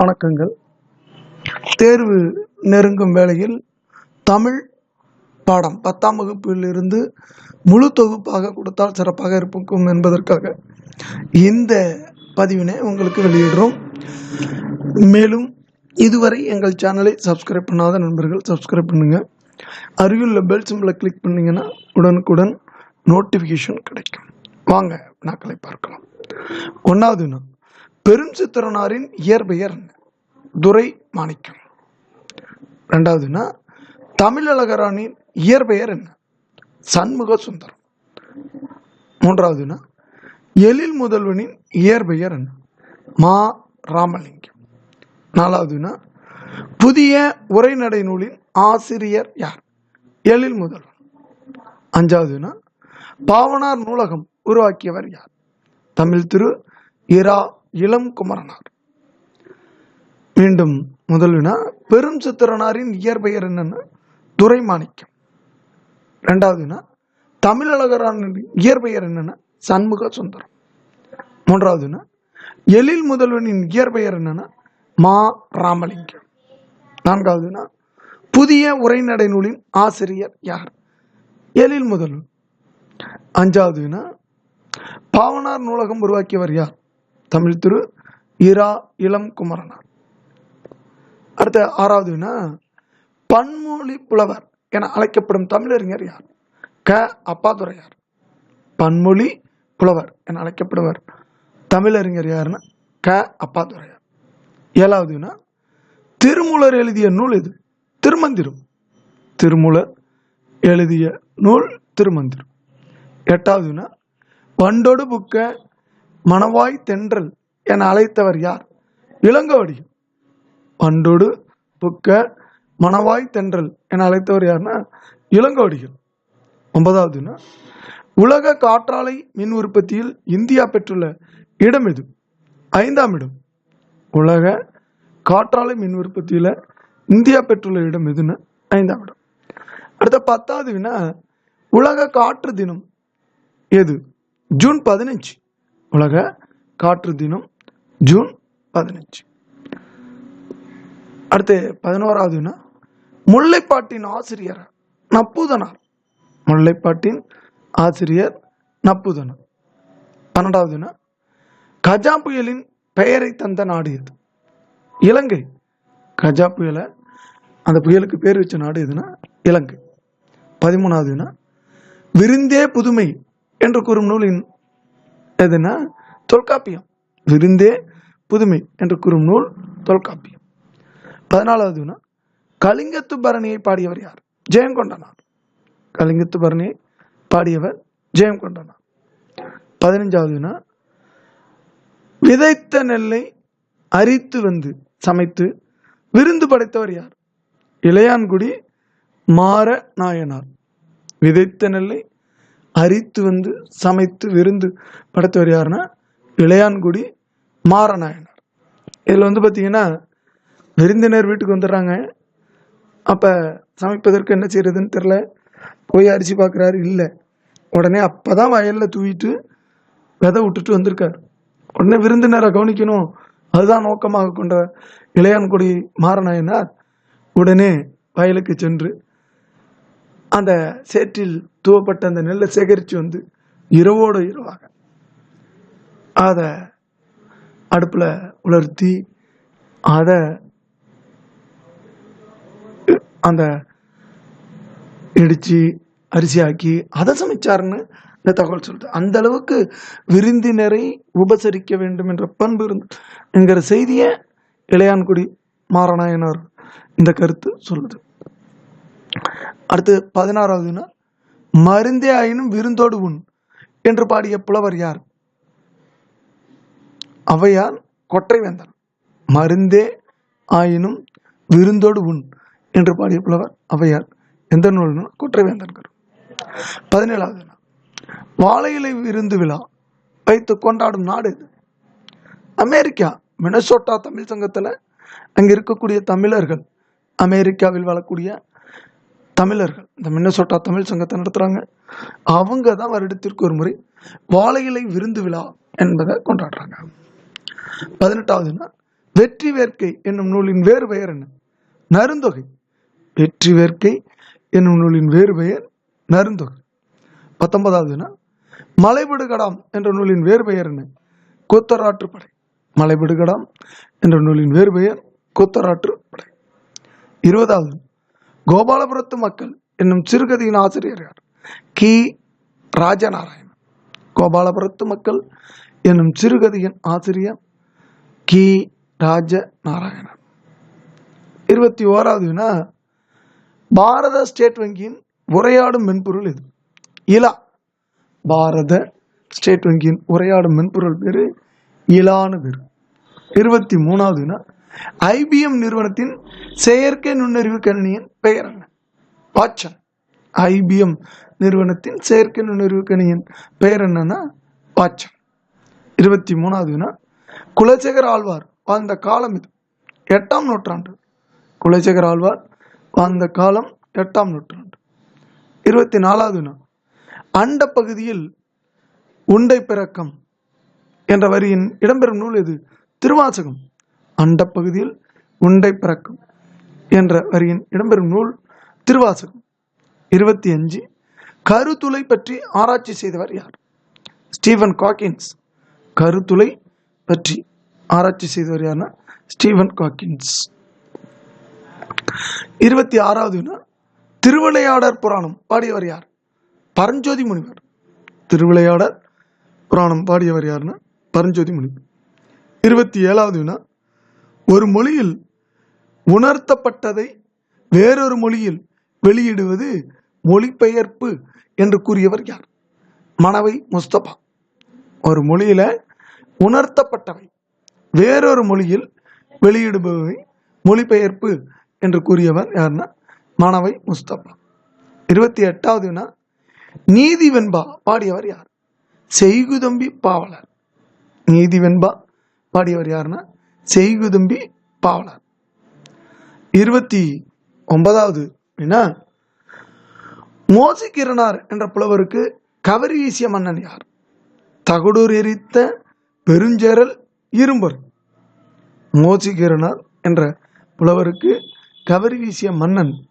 வணக்கங்கள். தேர்வு நெருங்கும் வேளையில் தமிழ் பாடம் பத்தாம் வகுப்பில் இருந்து முழு தொகுப்பாக கொடுத்தால் சிறப்பாக இருக்கும் என்பதற்காக இந்த பதிவினை உங்களுக்கு வெளியிடுறோம். மேலும் இதுவரை எங்கள் சேனலை சப்ஸ்கிரைப் பண்ணாத நண்பர்கள் சப்ஸ்கிரைப் பண்ணுங்கள் அருகிலுள்ள பெல் சிம்பிளை கிளிக் பண்ணிங்கன்னா உடனுக்குடன் நோட்டிஃபிகேஷன் கிடைக்கும். வாங்க வினாக்களை பார்க்கலாம். ஒன்றாவது வினா. பெரும் சித்திரனாரின் இயற்பெயர் என்ன? துரை மாணிக்கம் ரெண்டாவதுன்னா தமிழழகரானின் இயற்பெயர் என்ன? சண்முக சுந்தரம் மூன்றாவதுன்னா எழில் முதல்வனின் இயற்பெயர் என்ன? மா. ராமலிங்கம். நாலாவதுன்னா புதிய உரைநடை நூலின் ஆசிரியர் யார்? எழில் முதல்வன் அஞ்சாவதுன்னா பாவனார் நூலகம் உருவாக்கியவர் யார்? தமிழ் திரு இரா. இளம் குமரனார். மீண்டும் முதல்வினா பெரும் சித்திரனாரின் இயற்பெயர் என்னன்னா துரைமாணிக்கம். ரெண்டாவதுனா வினா இயற்பெயர் என்னன்னா சண்முக சுந்தரம். மூன்றாவதுனா எழில் முதல்வனின் இயற்பெயர் என்னன்னா மா ராமலிங்கம். நான்காவதுனா புதிய உரைநடை நூலின் ஆசிரியர் யார்? எழில் முதல்வன். அஞ்சாவதுனா பாவனார் நூலகம் உருவாக்கியவர் யார்? தமிழ் திரு இரா இளம் குமரனார். அடுத்த ஆறாவது வினா பன்மொழி புலவர் என அழைக்கப்படும் தமிழறிஞர் யார்? க. அப்பாதுரையார். பன்மொழி புலவர் என அழைக்கப்படுவர் தமிழறிஞர் யாருன்னா க. அப்பாதுரையார். ஏழாவது திருமூலர் எழுதிய நூல் இது திருமந்திரம். திருமூலர் எழுதிய நூல் திருமந்திரம். எட்டாவது பண்டோடு புக்க மணவாய் தென்றல் என அழைத்தவர் யார்? இளங்கோவடிகள் பண்டோடு புக்க மணவாய் தென்றல் என அழைத்தவர் யாருன்னா இளங்கோவடிகள். ஒன்பதாவதுனா உலக காற்றாலை மின் உற்பத்தியில் இந்தியா பெற்றுள்ள இடம் எது? ஐந்தாம் இடம். உலக காற்றாலை மின் உற்பத்தியில் இந்தியா பெற்றுள்ள இடம் எதுன்னு? ஐந்தாம் இடம். அடுத்த பத்தாவது வினா உலக காற்று தினம் எது? ஜூன் பதினஞ்சு. உலக காற்று தினம் ஜூன் பதினஞ்சு. அடுத்து பதினோராவதுன்னா முல்லைப்பாட்டின் ஆசிரியர் நப்புதனார். முல்லைப்பாட்டின் ஆசிரியர் நப்புதனார். பன்னெண்டாவதுனா கஜா புயலின் பெயரை தந்த நாடு எது? இலங்கை. கஜா புயலை அந்த புயலுக்கு பேர் வச்ச நாடு எதுனா இலங்கை. பதிமூணாவதுனா விருந்தே புதுமை என்று கூறும் நூலின் எதுனா தொல்காப்பியம். விருந்தே புதுமை என்று கூறும் நூல் தொல்காப்பியம். பதினாலாவதுனா கலிங்கத்து பரணியை பாடியவர் யார்? ஜெயங்கொண்டனார். கலிங்கத்து பரணியை பாடியவர் ஜெயங்கொண்டனார். பதினஞ்சாவதுனா விதைத்த நெல்லை அரித்து வந்து சமைத்து விருந்து படைத்தவர் யார்? இளையான்குடி மாற நாயனார் விதைத்த நெல்லை அரித்து வந்து சமைத்து விருந்து படைத்தவர் யாருன்னா? இளையான்குடி மாறநாயனார் இதில் வந்து பார்த்தீங்கன்னா விருந்தினர் வீட்டுக்கு வந்துடுறாங்க. அப்போ சமைப்பதற்கு என்ன செய்யறதுன்னு தெரில போய் அரிசி பார்க்குறாரு இல்லை. உடனே அப்போ தான் வயலில் தூவிட்டு விதை விட்டுட்டு வந்திருக்கார். உடனே விருந்தினரை கவனிக்கணும். அதுதான் நோக்கமாக கொண்ட இளையான்குடி மாறநாயனார் உடனே வயலுக்கு சென்று அந்த சேற்றில் தூவப்பட்ட அந்த நெல்லை சேகரித்து வந்து இரவோடு இரவாக அதை அடுப்பில் உலர்த்தி அதை அந்த இடித்து அரிசியாக்கி அதை சமைச்சாருன்னு இந்த தகவல் சொல்லுது. அந்த அளவுக்கு விருந்தினரை உபசரிக்க வேண்டும் என்ற பண்பு இருந்து என்கிற செய்தியை இளையான்குடி மாறநாயனார் இந்த கருத்து சொல்லுது. அடுத்து பதினாறாவதுனா மருந்தே ஆயினும் விருந்தோடு உண் என்று பாடிய புலவர் யார்? அவையார் கொற்றைவேந்தன் மருந்தே ஆயினும் விருந்தோடு உண் என்று பாடிய புலவர் அவையார் எந்த நூல்னா கொற்றைவேந்தன் கரு பதினேழாவது வாழையிலை வாழை இலை விருந்து விழா வைத்து கொண்டாடும் நாடு இது. அமெரிக்கா மினசோட்டா தமிழ் சங்கத்தில் அங்கே இருக்கக்கூடிய தமிழர்கள் அமெரிக்காவில் வாழக்கூடிய தமிழர்கள் இந்த மின்னசோட்டா தமிழ் சங்கத்தை நடத்துகிறாங்க அவங்க தான் வருடத்திற்கு ஒரு முறை வாழை இலை விருந்து விழா என்பதை கொண்டாடுறாங்க. பதினெட்டாவதுன்னா வெற்றி வேர்க்கை என்னும் நூலின் வேறு பெயர் என்ன? நருந்தொகை வெற்றி வேர்க்கை என்னும் நூலின் வேறு பெயர் நருந்தொகை பத்தொன்பதாவது வினா மலைபடுகடாம் என்ற நூலின் வேறு பெயர் என்ன? கூத்தராற்றுப்படை. மலைபடுகடாம் என்ற நூலின் வேறு பெயர் கூத்தராற்றுப்படை. இருபதாவது கோபாலபுரத்து மக்கள் என்னும் சிறுகதையின் ஆசிரியர் யார்? கி. ராஜநாராயணன். கோபாலபுரத்து மக்கள் என்னும் சிறுகதையின் ஆசிரியர் கி. ராஜ நாராயணன் இருபத்தி ஓராவது வினா பாரத ஸ்டேட் வங்கியின் உரையாடும் மென்பொருள் இது. இலா. பாரத ஸ்டேட் வங்கியின் உரையாடும் மென்பொருள் பேரு இலான்னு பேர். இருபத்தி மூணாவது வினா ஐபிஎம் நிறுவனத்தின் செயற்கை நுண்ணறிவு கணினியின் பெயர் என்ன? வாட்சன். ஐபிஎம் நிறுவனத்தின் செயற்கை நுண்ணறிவு கணினியின் பெயர் என்னன்னா வாட்சன். இருபத்தி மூணாவதுனா குலசேகர் ஆழ்வார் வாழ்ந்த காலம் இது. எட்டாம் நூற்றாண்டு. குலசேகர் ஆழ்வார் வாழ்ந்த காலம் எட்டாம் நூற்றாண்டு. இருபத்தி நாலாவது நாள் அண்ட பகுதியில் உண்டை பிறக்கம் என்ற வரியின் இடம்பெறும் நூல் எது? திருவாசகம். அண்டப்பகுதியில் உண்டை பிறக்கம் என்ற வரியின் இடம்பெறும் நூல் திருவாசகம். இருபத்தி அஞ்சு. கருத்துளை பற்றி ஆராய்ச்சி செய்தவர் யார்? Steven Hawkins. கருத்துளை பற்றி ஆராய்ச்சி செய்தவர் யார்னா ஸ்டீவன் காக்கின்ஸ். இருபத்தி ஆறாவது வினா திருவிளையாடற் புராணம் பாடியவர் யார்? பரஞ்சோதி முனிவர். திருவிளையாடற் புராணம் பாடியவர் யாருன்னா பரஞ்சோதி முனிவர். இருபத்தி ஏழாவது வினா ஒரு மொழியில் உணர்த்தப்பட்டதை வேறொரு மொழியில் வெளியிடுவது மொழிபெயர்ப்பு என்று கூறியவர் யார்? மணவை முஸ்தபா. ஒரு மொழியில உணர்த்தப்பட்டவை வேறொரு மொழியில் வெளியிடுபவை மொழிபெயர்ப்பு என்று கூறியவர் யாருன்னா மணவை முஸ்தபா. இருபத்தி எட்டாவதுனா நீதி வெண்பா பாடியவர் யார்? செய்குதம்பி பாவலர். நீதி வெண்பா பாடியவர் யாருன்னா செய்குதும்பி பாவலர் இருபத்தி ஒன்பதாவது வினா மோசிக்கிறனார் என்ற புலவருக்கு கவரி வீசிய மன்னன் யார்? தகுடூர் எரித்த பெருஞ்சேரல் இரும்பர். மோசிக்கிறனார் என்ற புலவருக்கு கவரி வீசிய மன்னன்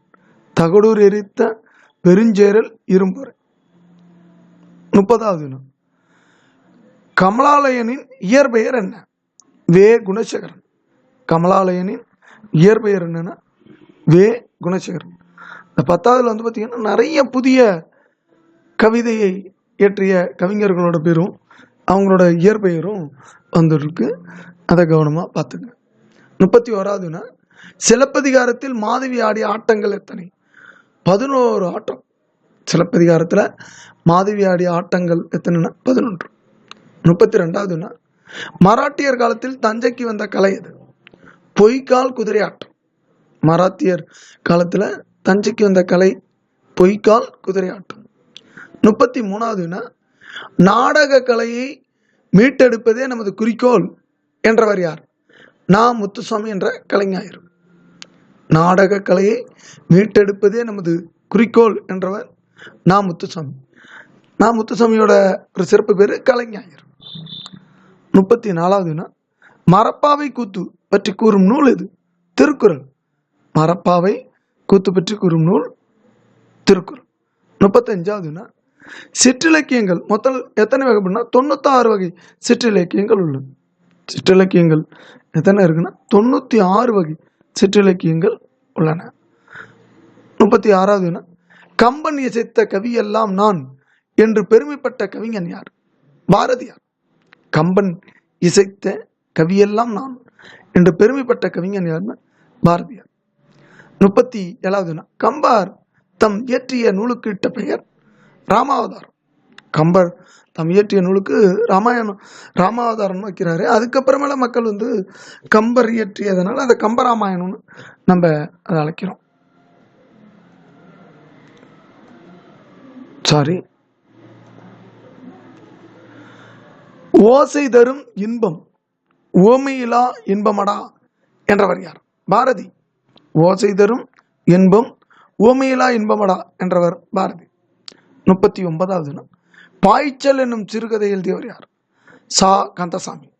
தகடூர் எரித்த பெருஞ்சேரல் இரும்பர். முப்பதாவது கமலாலயனின் இயற்பெயர் என்ன? வே குணசேகரன். கமலாலயனின் இயற்பெயர் என்னன்னா வே குணசேகரன். இந்த பத்தாவதுல வந்து பார்த்தீங்கன்னா நிறைய புதிய கவிதையை இயற்றிய கவிஞர்களோட பேரும் அவங்களோட இயற்பெயரும் வந்துருக்கு. அதை கவனமாக பார்த்துங்க. முப்பத்தி ஓராவதுனா சிலப்பதிகாரத்தில் மாதவி ஆடிய ஆட்டங்கள் எத்தனை? பதினோரு ஆட்டம். சிலப்பதிகாரத்தில் மாதவி ஆடிய ஆட்டங்கள் எத்தனைன்னா? பதினொன்று. முப்பத்தி ரெண்டாவதுன்னா மராட்டியர் காலத்தில் தஞ்சைக்கு வந்த கலை இது பொய்க்கால் குதிரை ஆட்டம் மராத்தியர் காலத்தில் தஞ்சைக்கு வந்த கலை பொய்க்கால் குதிரை ஆட்டம் முப்பத்தி மூணாவதுனா நாடக கலையை மீட்டெடுப்பதே நமது குறிக்கோள் என்றவர் யார்? நா. முத்துசாமி என்ற கலைஞர் நாடக கலையை மீட்டெடுப்பதே நமது குறிக்கோள் என்றவர் நா. முத்துசாமி. நா. முத்துசாமியோட ஒரு சிறப்பு பேர் கலைஞர் முப்பத்தி நாலாவதுனா மரப்பாவை கூத்து பற்றி கூறும் நூல் இது திருக்குறள். மரப்பாவை கூத்து பற்றி கூறும் நூல் திருக்குறள். முப்பத்தஞ்சாவதுனா சிற்றிலக்கியங்கள். மொத்தம் எத்தனை வகைப்படுனா தொண்ணூத்தாறு வகை சிற்றிலக்கியங்கள் உள்ளது. சிற்றிலக்கியங்கள் எத்தனை இருக்குன்னா தொண்ணூற்றி ஆறு வகை சிற்றிலக்கியங்கள் உள்ளன. முப்பத்தி ஆறாவதுனா கம்பன் இசைத்த கவியெல்லாம் நான் என்று பெருமைப்பட்ட கவிஞன் யார்? பாரதியார். கம்பன் இசைத்த கவியெல்லாம் நான். என்று பெருமைப்பட்ட கவிஞன் யாருன்னா பாரதியார். முப்பத்தி ஏழாவதுனா கம்பார் தம் இயற்றிய நூலுக்கு இட்ட பெயர் ராமாவதாரம். கம்பர் தம் இயற்றிய நூலுக்கு ராமாயணம் ராமாவதாரம் வைக்கிறாரு. அதுக்கப்புறமேல மக்கள் வந்து கம்பர் இயற்றியதுனால அதை கம்பராமாயணம்னு நம்ம அதை அழைக்கிறோம். சாரி ஓசை தரும் இன்பம் ஓமையிலா இன்பமடா என்றவர் யார்? பாரதி. ஓசை தரும் இன்பம் ஓமையிலா இன்பமடா என்றவர் பாரதி. முப்பத்தி ஒன்பதாவது பாய்ச்சல் என்னும் சிறுகதை எழுதியவர் யார்? சா. கந்தசாமி.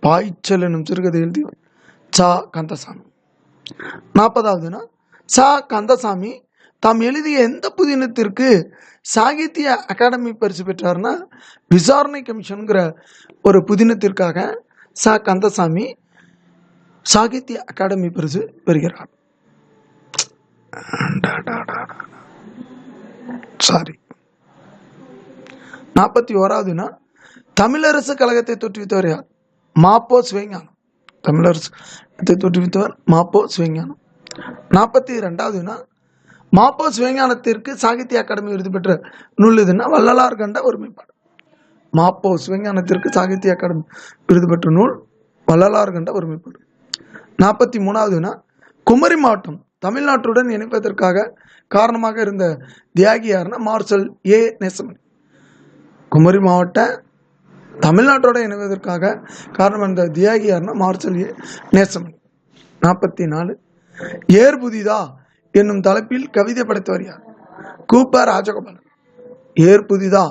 பாய்ச்சல் என்னும் சிறுகதை எழுதியவர் சா. கந்தசாமி. நாற்பதாவதுனா சா. கந்தசாமி தாம் எழுதிய எந்த புதினத்திற்கு சாகித்ய அகாடமி பரிசு பெற்றார்னா விசாரணை கமிஷனுங்கிற ஒரு புதினத்திற்காக சா. கந்தசாமி சாகித்ய அகாடமி பரிசு பெறுகிறார். சாரி. நாற்பத்தி ஓராவதுனா தமிழரசு கழகத்தை தோற்றுவித்தவர் யார்? மாப்போ சிவஞானம். தமிழரசு கழகத்தை தோற்றுவித்தவர் மாப்போ சிவஞானம். நாற்பத்தி ரெண்டாவதுனா மாப்போ சிவஞானத்திற்கு சாகித்ய அகாடமி விருது பெற்ற நூல் எதுன்னா வள்ளலார் கண்ட ஒருமைப்பாடு. மாப்போ சிவஞானத்திற்கு சாகித்ய அகாடமி விருது பெற்ற நூல் வள்ளலார் கண்ட ஒருமைப்பாடு. நாற்பத்தி மூணாவதுனா குமரி மாவட்டம் தமிழ்நாட்டுடன் இணைப்பதற்காக காரணமாக இருந்த தியாகி யாருன்னா மார்ஷல் ஏ. நேசமணி. குமரி மாவட்ட தமிழ்நாட்டோட இணைவதற்காக காரணம் இருந்த தியாகி யாருன்னா மார்ஷல் ஏ. நேசமணி. நாற்பத்தி நாலு ஏர் புதிதா என்னும் தலைப்பில் கவிதை படைத்தவர் யார்? கூப்ப ராஜகோபாலன். ஏர் புதிதா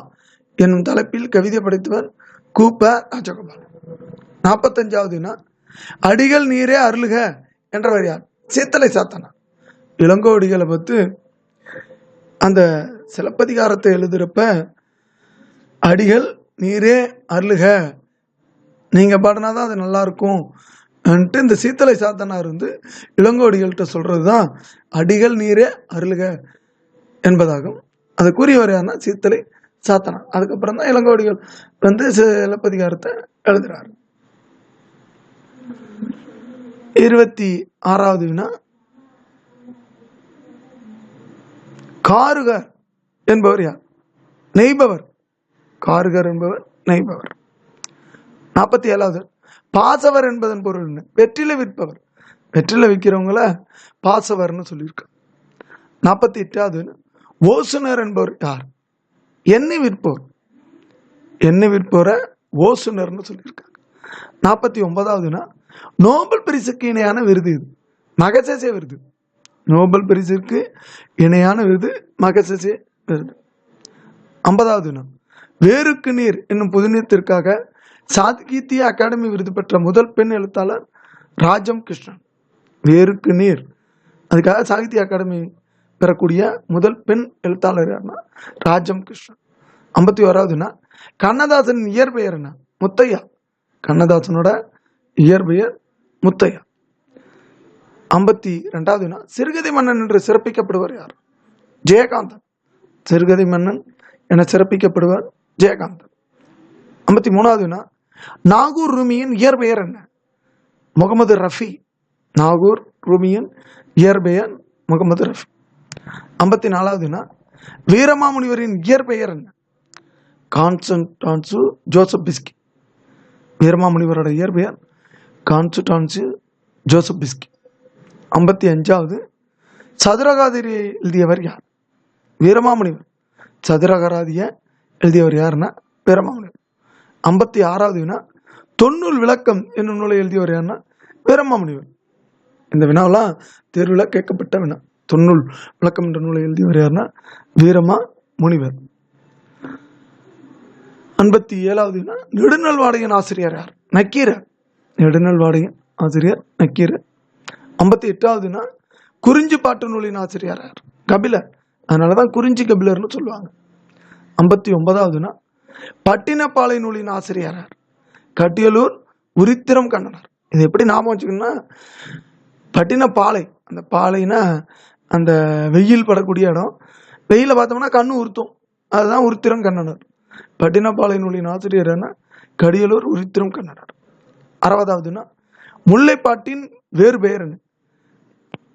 என்னும் தலைப்பில் கவிதை படைத்தவர் கூப்ப ராஜகோபாலன் நாற்பத்தஞ்சாவதுனா அடிகள் நீரே அருளுக என்றவர் யார்? சீத்தலை சாத்தனா. இளங்கோடிகளை பத்து அந்த சிலப்பதிகாரத்தை எழுதுறப்ப அடிகள் நீரே அருளுக. நீங்க பாடினாதான் அது நல்லா வந்துட்டு இந்த சீத்தலை சாத்தனார் வந்து இளங்கோடிகள்கிட்ட சொல்கிறது தான் அடிகள் நீரே அருளுக என்பதாகும். அதை கூறியவர் யாருன்னா சீத்தலை சாத்தனா அதுக்கப்புறம் தான் இளங்கோடிகள் வந்து சிலப்பதிகாரத்தை எழுதுகிறார் இருபத்தி ஆறாவது வினா. காருகர் என்பவர் யார்? நெய்பவர். காருகர் என்பவர் நெய்பவர். நாற்பத்தி ஏழாவது பாசவர் என்பதன் பொருள் என்ன? வெற்றில விற்பவர். வெற்றில விற்கிறவங்கள பாசவர்னு சொல்லியிருக்க நாற்பத்தி எட்டாவது ஓசுனர் என்பவர் யார்? எண்ணெய் விற்பவர் எண்ணெய் விற்பவரை ஓசுனர்னு சொல்லியிருக்காங்க நாற்பத்தி ஒன்பதாவதுனா நோபல் பரிசுக்கு இணையான விருது இது. மகசேசே விருது. நோபல் பரிசிற்கு இணையான விருது மகசேசே விருது. ஐம்பதாவதுனா வேருக்கு நீர் என்னும் புதினத்திற்காக சாகித்ய அகாடமி விருது பெற்ற முதல் பெண் எழுத்தாளர் ராஜம் கிருஷ்ணன். வேருக்கு நீர். அதுக்காக சாகித்ய அகாடமி பெறக்கூடிய முதல் பெண் எழுத்தாளர் யாருன்னா ராஜம் கிருஷ்ணன். ஐம்பத்தி ஓராவதுன்னா கண்ணதாசன் இயற்பெயர் என்ன? முத்தையா. கண்ணதாசனோட இயற்பெயர் முத்தையா. ஐம்பத்தி ரெண்டாவதுனா சிறுகதை மன்னன் என்று சிறப்பிக்கப்படுவர் யார்? ஜெயகாந்தன். சிறுகதை மன்னன் என சிறப்பிக்கப்படுவார் ஜெயகாந்தன். ஐம்பத்தி மூணாவதுனா நாகூர் ரூமியின் இயற்பெயர் என்ன? முகமது ரஃபி. நாகூர் ரூமியின் இயற்பெயர் முகமது ரஃபி. ஐம்பத்தி நாலாவதுனா வீரமாமுனிவரின் இயற்பெயர் என்ன? கான்ஸ்டன்டான்சு ஜோசப் பிஸ்கி. வீரமாமுனிவரோட இயற்பெயர் கான்ஸ்டான்சு ஜோசப் பிஸ்கி. ஐம்பத்தி அஞ்சாவது சதுரகாதிரி எழுதியவர் யார்? வீரமாமுனிவர். சதுரகராதியை எழுதியவர் யாருன்னா வீரமாமுனிவர். ஐம்பத்தி ஆறாவது வினா தொன்னூல் விளக்கம் என்னும் நூலை எழுதியவர் யாருன்னா வீரமாமுனிவர். இந்த வினாவெல்லாம் தேர்வில் கேட்கப்பட்ட வினா. தொன்னூல் விளக்கம் என்ற நூலை எழுதியவர் யாருன்னா வீரமா முனிவர் ஐம்பத்தி ஏழாவது வினா நெடுநல் வாடகையின் ஆசிரியர் யார்? நக்கீரர். நெடுநல்வாடையின் ஆசிரியர் நக்கீரர். ஐம்பத்தி எட்டாவதுனா குறிஞ்சி பாட்டு நூலின் ஆசிரியர் யார்? கபிலர். அதனால தான் குறிஞ்சி கபிலர்னு சொல்லுவாங்க. ஐம்பத்தி ஒன்பதாவதுனா பட்டினப்பாலை நூலின் ஆசிரியர் யார் கட்டியலூர் உரித்திரம் கண்ணனார். இது எப்படி ஞாபகம் வச்சுக்கணும்னா பட்டினப்பாலை அந்த பாலைனா அந்த வெயில் படக்கூடிய இடம். வெயில பார்த்தோம்னா கண்ணு உறுத்தும் அதுதான் உருத்திரம் கண்ணனர். பட்டினப்பாலை நூலின் ஆசிரியர் என்ன கடியலூர் உருத்திரம் கண்ணனர். அறுபதாவதுன்னா முல்லைப்பாட்டின் வேறு பெயர் என்ன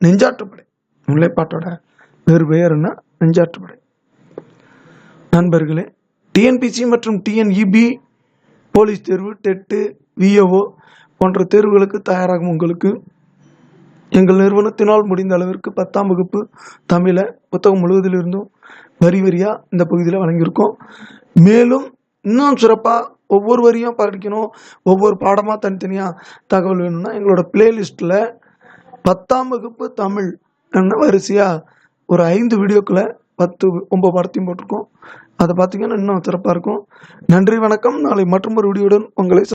நெஞ்சாற்றுப்படை. முல்லைப்பாட்டோட வேறு பெயர் என்ன? நெஞ்சாற்றுப்படை. நண்பர்களே டிஎன்பிசி மற்றும் டிஎன்இபி போலீஸ் தேர்வு டெட்டு விஏஓ போன்ற தேர்வுகளுக்கு தயாராகும் உங்களுக்கு. எங்கள் நிறுவனத்தினால் முடிந்த அளவிற்கு பத்தாம் வகுப்பு தமிழை புத்தகம் முழுவதிலிருந்தும் வரி வரியாக இந்த பகுதியில் வழங்கியிருக்கோம். மேலும் இன்னும் சிறப்பாக ஒவ்வொரு வரியும் படிக்கணும் ஒவ்வொரு பாடமாக தனித்தனியாக தகவல் வேணும்னா எங்களோட பிளேலிஸ்ட்டில் பத்தாம் வகுப்பு தமிழ் என்ன வரிசையாக ஒரு ஐந்து வீடியோக்களை பத்து ஒம்பது படத்தையும் போட்டிருக்கோம். அதை பார்த்தீங்கன்னா இன்னும் சிறப்பாக இருக்கும். நன்றி வணக்கம். நாளை மற்றொரு வீடியோவுடன் உங்களை